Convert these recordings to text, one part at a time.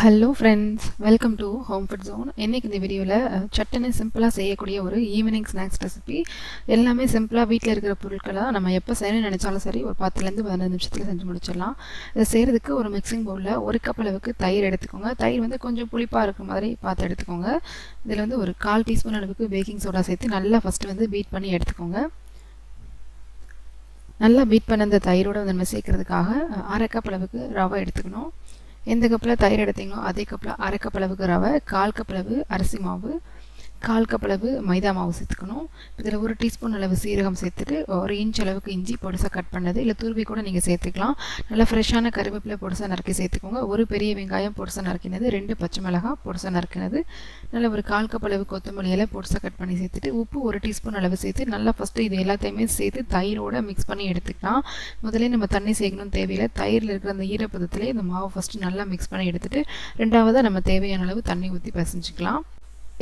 Hello friends welcome to home food zone இன்றைக்கி இந்த வீடியோவில் சட்டுன்னு சிம்பிளாக செய்யக்கூடிய ஒரு ஈவினிங் ஸ்நாக்ஸ் ரெசிபி எல்லாமே சிம்பிளாக வீட்டில் இருக்கிற பொருட்களாக நம்ம எப்போ செய்யணும்னு நினச்சாலும் சரி ஒரு பத்துலேருந்து பதினஞ்சு நிமிஷத்தில் செஞ்சு முடிச்சிடலாம். இதை செய்கிறதுக்கு ஒரு மிக்சிங் பவுலில் ஒரு கப் அளவுக்கு தயிர் எடுத்துக்கோங்க. தயிர் வந்து கொஞ்சம் புளிப்பாக இருக்கிற மாதிரி பார்த்து எடுத்துக்கோங்க. இதில் வந்து ஒரு கால் டீஸ்பூன் அளவுக்கு பேக்கிங் சோடா சேர்த்து நல்லா ஃபஸ்ட்டு வந்து பீட் பண்ணி எடுத்துக்கோங்க. நல்லா பீட் பண்ண அந்த தயிரோடு வந்து நம்ம சேர்க்கறதுக்காக அரை கப் அளவுக்கு ரவை எடுத்துக்கணும். எந்த கப்பில் தயிர் எடுத்தீங்களோ அதே கப்பில் அரை கப்பளவுக்கு ரவை கால் கப்பளவு அரிசி மாவு கால் கப் அளவு மைதா மாவு சேர்த்துக்கணும். இதில் ஒரு டீஸ்பூன் அளவு சீரகம் சேர்த்துட்டு ஒரு இன்ச் அளவுக்கு இஞ்சி பொடிசாக கட் பண்ணது. இல்லை துருவி கூட நீங்கள் சேர்த்துக்கலாம். நல்லா ஃப்ரெஷ்ஷான கருவேப்பிலை பொடிசாக நறுக்கி சேர்த்துக்கோங்க. ஒரு பெரிய வெங்காயம் பொடிசாக நறுக்கினது ரெண்டு பச்சை மிளகாய் பொடிசாக நறுக்கினது. நல்லா ஒரு கால் கப் அளவு கொத்தமல்லி இலை பொடிசாக கட் பண்ணி சேர்த்துட்டு உப்பு ஒரு டீஸ்பூன் அளவு சேர்த்து நல்லா ஃபஸ்ட்டு இது எல்லாத்தையுமே சேர்த்து தயிரோட மிக்ஸ் பண்ணி எடுத்துக்கலாம். முதல்ல நம்ம தண்ணி சேர்க்கணும்னு தேவையில்லை. தயிரில் இருக்கிற அந்த ஈரப்பதத்திலே இந்த மாவு ஃபஸ்ட்டு நல்லா மிக்ஸ் பண்ணி எடுத்துகிட்டு ரெண்டாவதாக நம்ம தேவையான அளவு தண்ணி ஊற்றி பசஞ்சிக்கலாம்.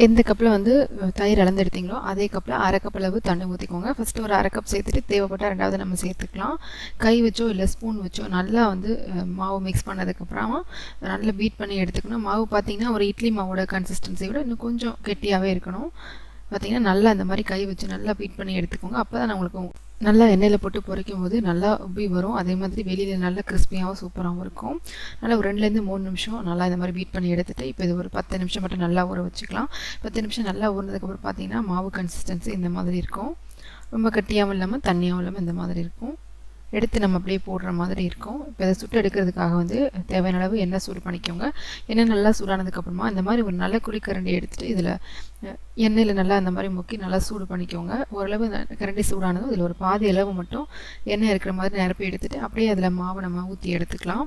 எந்த கப்பில் வந்து தயிர் அளந்து எடுத்தீங்களோ அதே கப்பில் அரை கப் அளவு தண்ணி ஊற்றிக்கோங்க. ஃபஸ்ட்டு ஒரு அரை கப் சேர்த்துட்டு தேவைப்பட்டால் ரெண்டாவது நம்ம சேர்த்துக்கலாம். கை வச்சோ இல்லை ஸ்பூன் வச்சோ நல்லா வந்து மாவு மிக்ஸ் பண்ணதுக்கப்புறமா நல்லா பீட் பண்ணி எடுத்துக்கணும். மாவு பார்த்திங்கன்னா ஒரு இட்லி மாவோட கன்சிஸ்டன்சியோட இன்னும் கொஞ்சம் கெட்டியாகவே இருக்கணும். பார்த்திங்கன்னா நல்லா இந்த மாதிரி கை வச்சு நல்லா பீட் பண்ணி எடுத்துக்கோங்க. அப்போ தான் உங்களுக்கு நல்லா எண்ணெயில் போட்டு பொரிக்கும் போது நல்லா உப்பி வரும். அதே மாதிரி வெளியில் நல்லா கிறிஸ்பியாகவும் சூப்பராகவும் இருக்கும். நல்லா ஒரு ரெண்டுலேருந்து மூணு நிமிஷம் நல்லா இந்த மாதிரி பீட் பண்ணி எடுத்துகிட்டு இப்போ இது ஒரு பத்து நிமிஷம் மட்டும் நல்லா ஊற வச்சுக்கலாம். பத்து நிமிஷம் நல்லா ஊறினதுக்கப்புறம் பார்த்தீங்கன்னா மாவு கன்சிஸ்டன்சி இந்த மாதிரி இருக்கும். ரொம்ப கட்டியாகவும் இல்லாமல் தண்ணியாகவும் இல்லாமல் இந்த மாதிரி இருக்கும். எடுத்து நம்ம அப்படியே போடுற மாதிரி இருக்கும். இப்போ இதை சுட்டு எடுக்கிறதுக்காக வந்து தேவையான அளவு எண்ணெய் சூடு பண்ணிக்கோங்க. எண்ணெய் நல்லா சூடானதுக்கப்புறமா இந்த மாதிரி ஒரு நல்ல குழிக்கரண்டி எடுத்துகிட்டு இதில் எண்ணெயில் நல்லா அந்த மாதிரி முக்கி நல்லா சூடு பண்ணிக்கோங்க. ஓரளவு கரண்டி சூடானதும் இதில் ஒரு பாதி அளவு மட்டும் எண்ணெய் இருக்கிற மாதிரி நிரப்பி எடுத்துகிட்டு அப்படியே அதில் மாவு நம்ம ஊற்றி எடுத்துக்கலாம்.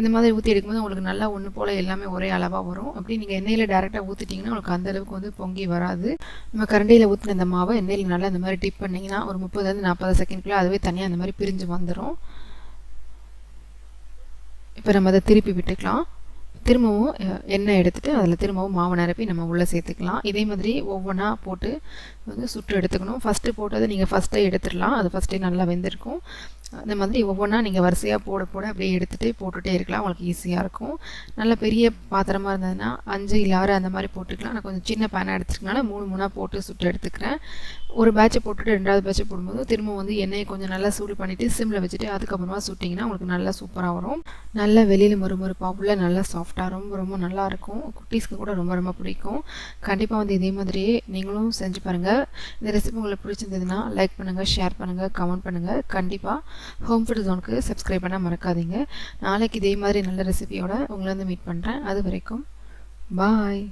இந்த மாதிரி ஊற்றி எடுக்கும்போது உங்களுக்கு நல்லா ஒன்று போல் எல்லாமே ஒரே அளவாக வரும். அப்படி நீங்கள் எண்ணெயில் டேரெக்டாக ஊற்றிட்டிங்கன்னா உங்களுக்கு அந்தளவுக்கு வந்து பொங்கி வராது. நம்ம கரண்டியில் ஊற்றின இந்த மாவை எண்ணெயில் நல்லா இந்த மாதிரி டிப் பண்ணிங்கன்னா ஒரு முப்பதுலேருந்து நாற்பது செகண்ட்குள்ளே அதுவே தனியாக அந்த மாதிரி பிரிஞ்சு வந்துடும் இப்போ நம்ம அதை திருப்பி விட்டுக்கலாம். திரும்பவும் எண்ணெய் எடுத்துகிட்டு அதில் திரும்பவும் மாவு நிரப்பி நம்ம உள்ளே சேர்த்துக்கலாம். இதே மாதிரி ஒவ்வொன்றா போட்டு வந்து சுட்டு எடுத்துக்கணும். ஃபஸ்ட்டு போட்டதை நீங்கள் ஃபஸ்ட்டே எடுத்துடலாம். அது ஃபஸ்ட்டே நல்லா வெந்திருக்கும். அந்த மாதிரி ஒவ்வொன்றா நீங்கள் வரிசையாக போட போட அப்படியே எடுத்துகிட்டு போட்டுகிட்டே இருக்கலாம். உங்களுக்கு ஈஸியாக இருக்கும். நல்ல பெரிய பாத்திரமாக இருந்ததுன்னா அஞ்சு இல்லை ஆறு அந்த மாதிரி போட்டுக்கலாம். நான் கொஞ்சம் சின்ன பேனாக எடுத்துருக்கனால மூணு மூணாக போட்டு சுட்டு எடுத்துக்கிறேன். ஒரு பேட்சை போட்டுட்டு ரெண்டாவது பேட்சை போடும்போது திரும்ப வந்து எண்ணெயை கொஞ்சம் நல்லா சூடு பண்ணிவிட்டு சிம்மில் வச்சுட்டு அதுக்கப்புறமா சுட்டிங்கன்னா உங்களுக்கு நல்லா சூப்பராக வரும். நல்லா வெளியில் மறுமறுப்பாக உள்ள நல்லா சாஃப்டாக ரொம்ப ரொம்ப நல்லாயிருக்கும் குட்டீஸ்க்கு கூட ரொம்ப ரொம்ப பிடிக்கும். கண்டிப்பாக வந்து இதே மாதிரியே நீங்களும் செஞ்சு பாருங்கள் இந்த ரெசிபி உங்களுக்கு பிடிச்சிருந்ததுன்னா லைக் பண்ணுங்கள் ஷேர் பண்ணுங்கள் கமெண்ட் பண்ணுங்கள் கண்டிப்பாக ஹோம் ஃபுட் ஜோனுக்கு சப்ஸ்கிரைப் பண்ண மறக்காதீங்க. நாளைக்கு இதே மாதிரி நல்ல ரெசிபியோட உங்களை வந்து மீட் பண்ணுறேன் அது வரைக்கும் பாய்